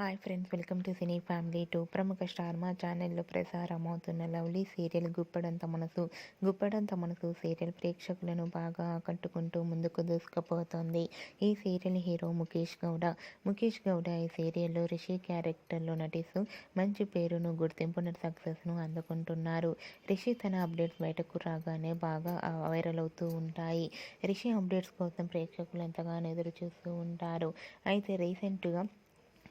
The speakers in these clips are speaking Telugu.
Hi friends welcome to cine family two. ప్రముఖ స్టార్ మా ఛానల్లో ప్రసారమవుతున్న లవ్లీ సీరియల్ గుప్పడంత మనసు గుప్పడంత మనసు సీరియల్ ప్రేక్షకులను బాగా ఆకట్టుకుంటూ ముందుకు దూసుకుపోతోంది. ఈ సీరియల్ హీరో ముఖేష్ గౌడ. ముఖేష్ గౌడ ఈ సీరియల్లో రిషి క్యారెక్టర్లో నటిస్తూ మంచి పేరును గుర్తింపును సక్సెస్ను అందుకుంటున్నారు. రిషి తన అప్డేట్స్ బయటకు రాగానే బాగా వైరల్ అవుతూ ఉంటాయి. రిషి అప్డేట్స్ కోసం ప్రేక్షకులు ఎంతగానో ఎదురు చూస్తూ ఉంటారు. అయితే రీసెంట్గా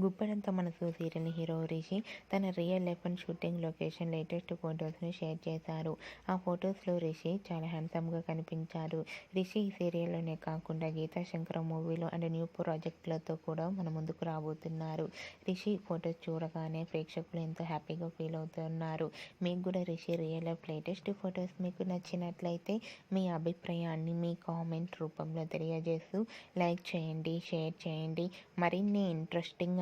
గుప్పడంత మనసు సీరియల్ హీరో రిషి తన real life and shooting location latest ఫొటోస్ను share చేశారు. ఆ ఫొటోస్లో రిషి చాలా హ్యాండ్సమ్గా కనిపించారు. రిషి ఈ సీరియల్లోనే కాకుండా గీతా శంకర మూవీలో అండ్ న్యూ ప్రాజెక్టులతో కూడా మన ముందుకు రాబోతున్నారు. రిషి ఫొటోస్ చూడగానే ప్రేక్షకులు ఎంతో హ్యాపీగా ఫీల్ అవుతున్నారు. మీకు కూడా Rishi real life latest photos మీకు నచ్చినట్లయితే మీ అభిప్రాయాన్ని మీ కామెంట్ రూపంలో తెలియజేస్తూ లైక్ చేయండి షేర్ చేయండి. మరిన్ని ఇంట్రెస్టింగ్